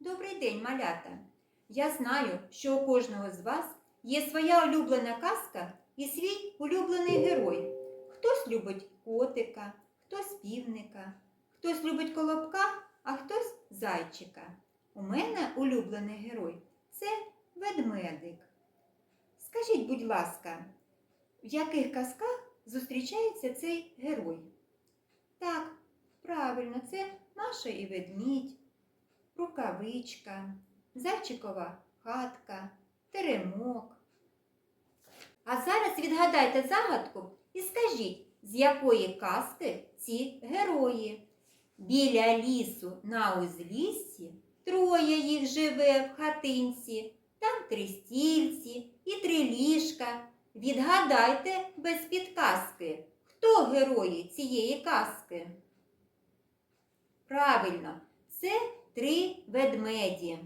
Добрий день, малята! Я знаю, що у кожного з вас є своя улюблена казка і свій улюблений герой. Хтось любить котика, хтось півника, хтось любить колобка, а хтось зайчика. У мене улюблений герой це ведмедик. Скажіть, будь ласка, в яких казках зустрічається цей герой? Так, правильно, це Маша і ведмідь, рукавичка, зайчикова хатка, теремок. А зараз відгадайте загадку і скажіть, з якої казки ці герої? Біля лісу на узліссі троє їх живе в хатинці, там три стільці і три ліжка. Відгадайте без підказки, хто герої цієї казки? Правильно, це три ведмеді.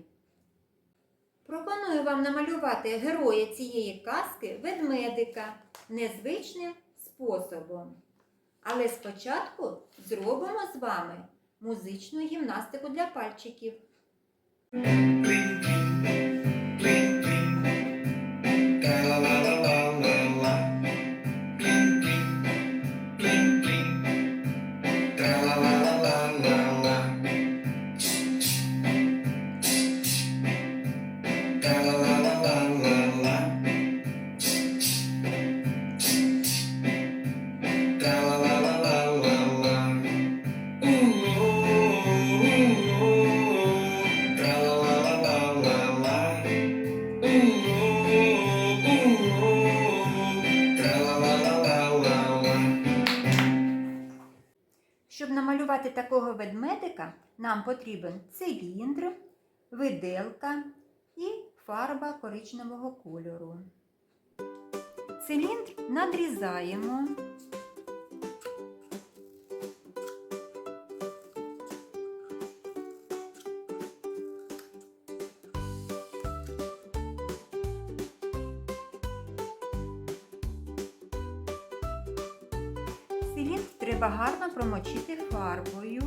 Пропоную вам намалювати героя цієї казки ведмедика незвичним способом. Але спочатку зробимо з вами музичну гімнастику для пальчиків. Щоб намалювати такого ведмедика, нам потрібен циліндр, виделка і фарба коричневого кольору. Циліндр надрізаємо. Циліндр треба гарно промочити фарбою.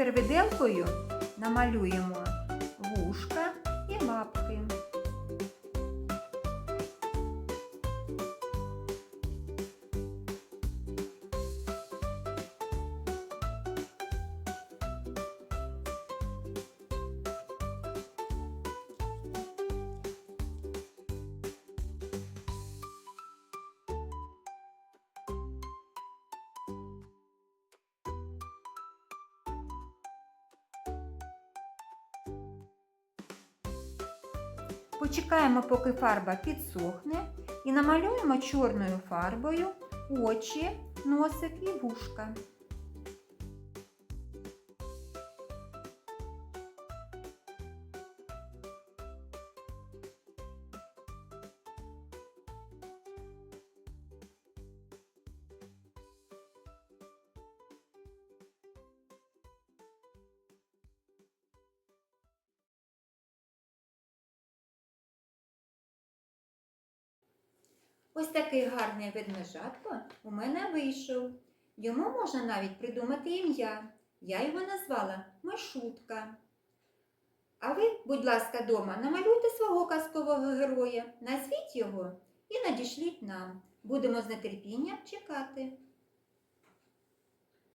Тепер намалюємо Почекаємо, поки фарба підсохне, і намалюємо чорною фарбою очі, носик і вушка. Ось такий гарний ведмежатко у мене вийшов. Йому можна навіть придумати ім'я. Я його назвала Машутка. А ви, будь ласка, дома намалюйте свого казкового героя, назвіть його і надішліть нам. Будемо з нетерпінням чекати.